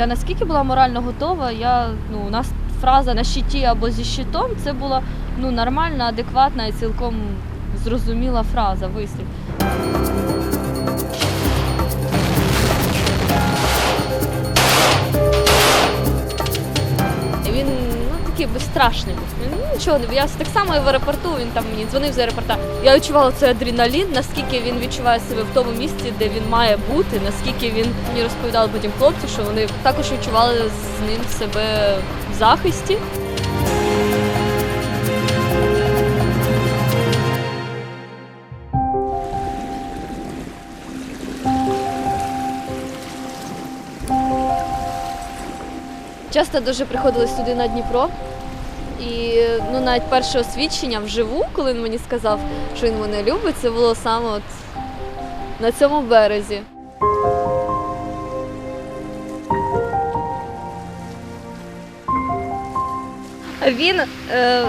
Я наскільки була морально готова, я ну у нас фраза на щиті або зі щитом це була ну нормальна, адекватна і цілком зрозуміла фраза, вислів. Він такий безстрашний. Ну, нічого не я так само в аеропорту. Він там мені дзвонив з аеропорта. Я відчувала цей адреналін, наскільки він відчуває себе в тому місці, де він має бути, наскільки він мені розповідали потім хлопці, що вони також відчували з ним себе в захисті. Часто дуже приходили сюди на Дніпро. І ну, навіть перше освідчення вживу, коли він мені сказав, що він мене любить, це було саме от на цьому березі. Він е,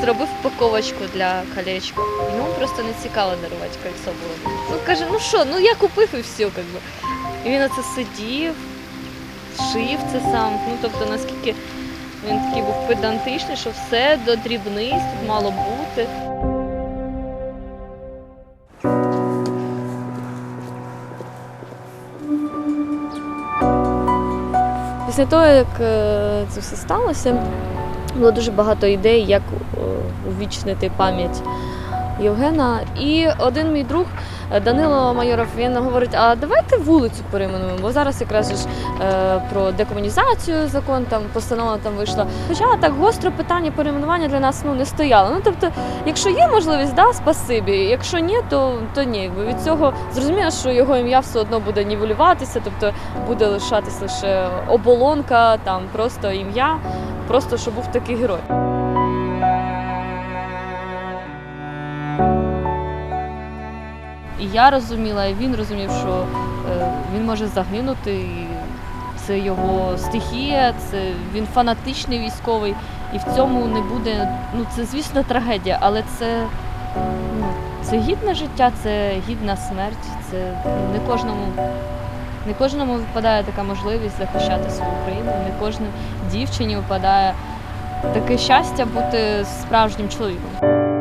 зробив упаковочку для колечка. Йому просто не цікаво дарувати кольцо було. Ну каже, ну що, ну я купив і все, как би. І він оце сидів, шив це сам. Ну тобто наскільки він такий був педантичний, що все до дрібниць тут мало бути. Після того, як е, це все сталося, було дуже багато ідей, як е, увічнити пам'ять Євгена. І один мій друг Данило Майоров він говорить: а давайте вулицю перейменуємо, бо зараз якраз ж е, про декомунізацію закон там постанова там вийшла. Хоча так гостро питання перейменування для нас ну не стояло. Ну тобто, якщо є можливість, да, спасибі. Якщо ні, то, то ні. Якби від цього зрозуміло, що його ім'я все одно буде нівелюватися, тобто буде лишатись лише оболонка, там просто ім'я, просто щоб був такий герой. Я розуміла, і він розумів, що е, він може загинути. І це його стихія, це він фанатичний військовий, і в цьому не буде. Ну це звісно трагедія, але це, ну, це гідне життя, це гідна смерть. Це не кожному. Не кожному випадає така можливість захищати свою країну, не кожній дівчині випадає таке щастя бути справжнім чоловіком.